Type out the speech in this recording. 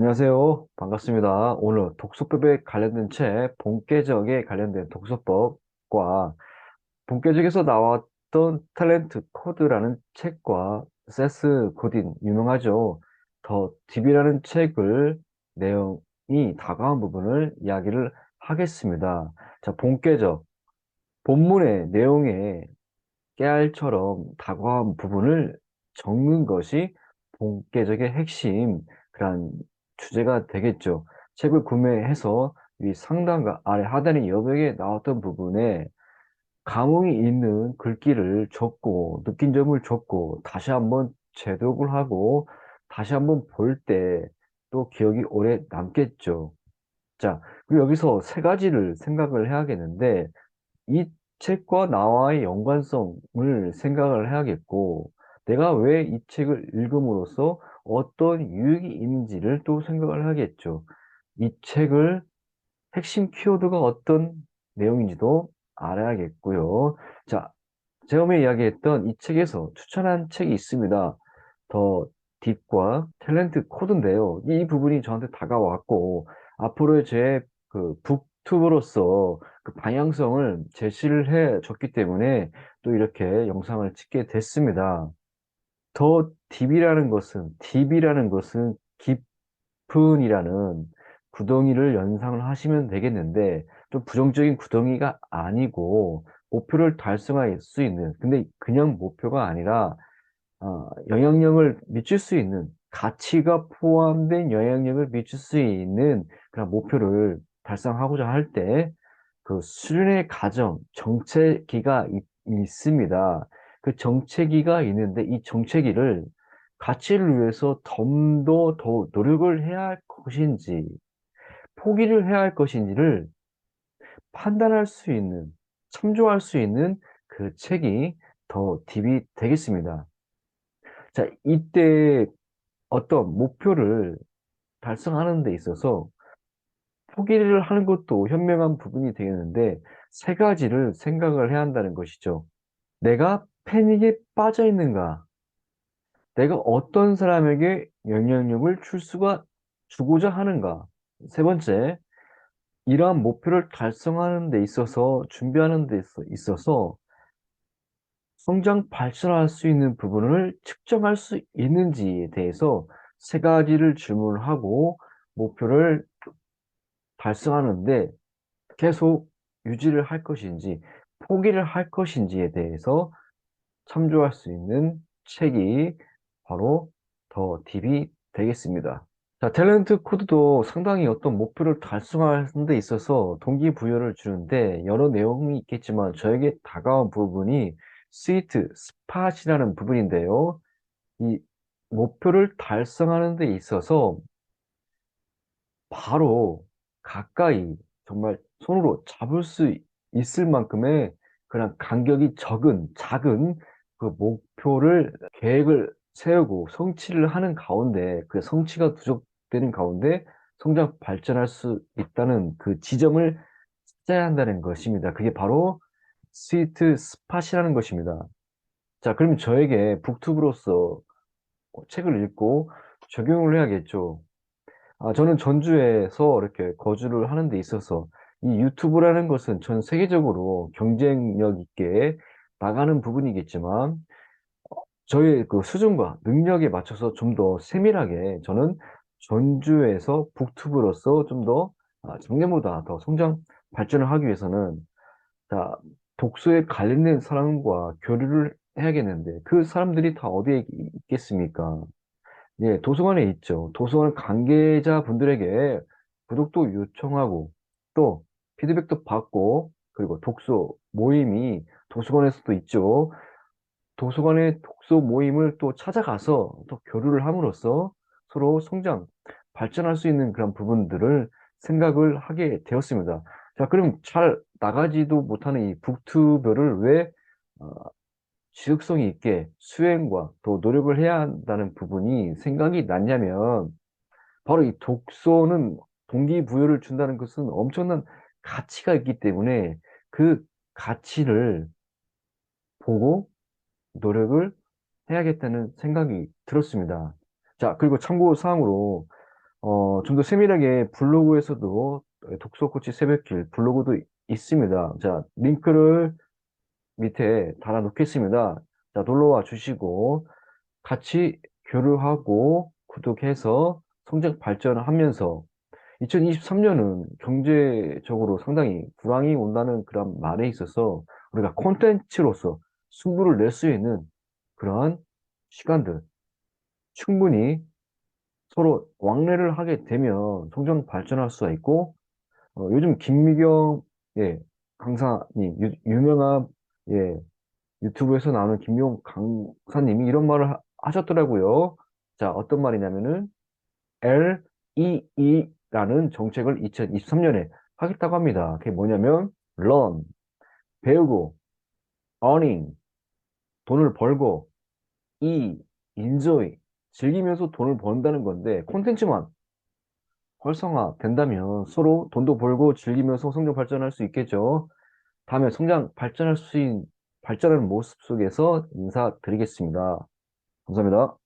안녕하세요. 반갑습니다. 오늘 독서법에 관련된 책, 본계적에 관련된 독서법과 본계적에서 나왔던 탤런트 코드라는 책과 세스 고딘, 유명하죠. 더 딥이라는 책을 내용이 다가온 부분을 이야기를 하겠습니다. 자, 본계적. 본문의 내용에 깨알처럼 다가온 부분을 적는 것이 본계적의 핵심, 그런 주제가 되겠죠. 책을 구매해서 위 상단과 아래 하단의 여백에 나왔던 부분에 감흥이 있는 글귀를 적고 느낀 점을 적고 다시 한번 재독을 하고 다시 한번 볼 때 또 기억이 오래 남겠죠. 자, 그리고 여기서 세 가지를 생각을 해야겠는데 이 책과 나와의 연관성을 생각을 해야겠고 내가 왜 이 책을 읽음으로써 어떤 유익이 있는지를 또 생각을 하겠죠. 이 책을 핵심 키워드가 어떤 내용인지도 알아야겠고요. 자, 처음에 이야기했던 이 책에서 추천한 책이 있습니다. 더 딥과 탤런트 코드인데요. 이 부분이 저한테 다가왔고 앞으로의 제그 북튜브로서 그 방향성을 제시를 해 줬기 때문에 또 이렇게 영상을 찍게 됐습니다. 더 딥이라는 것은 딥이라는 것은 깊은이라는 구덩이를 연상을 하시면 되겠는데 좀 부정적인 구덩이가 아니고 목표를 달성할 수 있는 근데 그냥 목표가 아니라 어, 영향력을 미칠 수 있는 가치가 포함된 영향력을 미칠 수 있는 그런 목표를 달성하고자 할 때 그 수련의 과정, 정체기가 있, 있습니다. 그 정체기가 있는데 이 정체기를 가치를 위해서 좀더더 노력을 해야 할 것인지 포기를 해야 할 것인지를 판단할 수 있는 참조할 수 있는 그 책이 더 딥이 되겠습니다. 자, 이때 어떤 목표를 달성하는 데 있어서 포기를 하는 것도 현명한 부분이 되겠는데 세 가지를 생각을 해야 한다는 것이죠. 내가 패닉에 빠져 있는가? 내가 어떤 사람에게 영향력을 줄 수가 주고자 하는가? 세 번째, 이러한 목표를 달성하는 데 있어서 준비하는 데 있어서 성장 발전할 수 있는 부분을 측정할 수 있는지에 대해서 세 가지를 질문을 하고 목표를 달성하는데 계속 유지를 할 것인지 포기를 할 것인지에 대해서 참조할 수 있는 책이 바로 더 딥이 되겠습니다. 자, 탤런트 코드도 상당히 어떤 목표를 달성하는 데 있어서 동기부여를 주는데 여러 내용이 있겠지만 저에게 다가온 부분이 스위트, 스팟이라는 부분인데요. 이 목표를 달성하는 데 있어서 바로 가까이 정말 손으로 잡을 수 있을 만큼의 그런 간격이 적은 작은 그 목표를 계획을 세우고 성취를 하는 가운데 그 성취가 부족되는 가운데 성장 발전할 수 있다는 그 지점을 찾아야 한다는 것입니다. 그게 바로 스위트 스팟이라는 것입니다. 자, 그러면 저에게 북튜브로서 책을 읽고 적용을 해야겠죠. 아, 저는 전주에서 이렇게 거주를 하는 데 있어서 이 유튜브라는 것은 전 세계적으로 경쟁력 있게 나가는 부분이겠지만 저의 그 수준과 능력에 맞춰서 좀 더 세밀하게 저는 전주에서 북튜브로서 좀 더 작년보다 더 성장 발전을 하기 위해서는 자, 독서에 관련된 사람과 교류를 해야겠는데 그 사람들이 다 어디에 있겠습니까? 예, 도서관에 있죠. 도서관 관계자분들에게 구독도 요청하고 또 피드백도 받고 그리고 독서 모임이 도서관에서도 있죠. 도서관의 독서 모임을 또 찾아가서 또 교류를 함으로써 서로 성장, 발전할 수 있는 그런 부분들을 생각을 하게 되었습니다. 자, 그럼 잘 나가지도 못하는 이 북튜브를 왜 어, 지속성이 있게 수행과 또 노력을 해야 한다는 부분이 생각이 났냐면 바로 이 독서는 동기부여를 준다는 것은 엄청난 가치가 있기 때문에 그 가치를 보고 노력을 해야겠다는 생각이 들었습니다. 자, 그리고 참고 사항으로 어, 좀 더 세밀하게 블로그에서도 독서 코치 새벽길 블로그도 있습니다. 자, 링크를 밑에 달아 놓겠습니다. 자, 놀러와 주시고 같이 교류하고 구독해서 성장 발전을 하면서 2023년은 경제적으로 상당히 불황이 온다는 그런 말에 있어서 우리가 콘텐츠로서 승부를 낼 수 있는 그러한 시간들 충분히 서로 왕래를 하게 되면 성장 발전할 수가 있고 어, 요즘 김미경 예, 강사님 유, 유명한 예, 유튜브에서 나오는 김용 강사님이 이런 말을 하, 하셨더라고요. 자, 어떤 말이냐면은 LEE 라는 정책을 2023년에 하겠다고 합니다. 그게 뭐냐면 learn, 배우고 earning, 돈을 벌고 E, enjoy, 즐기면서 돈을 번다는 건데 콘텐츠만 활성화 된다면 서로 돈도 벌고 즐기면서 성장 발전할 수 있겠죠. 다음에 성장 발전할 수 있는 발전하는 모습 속에서 인사드리겠습니다. 감사합니다.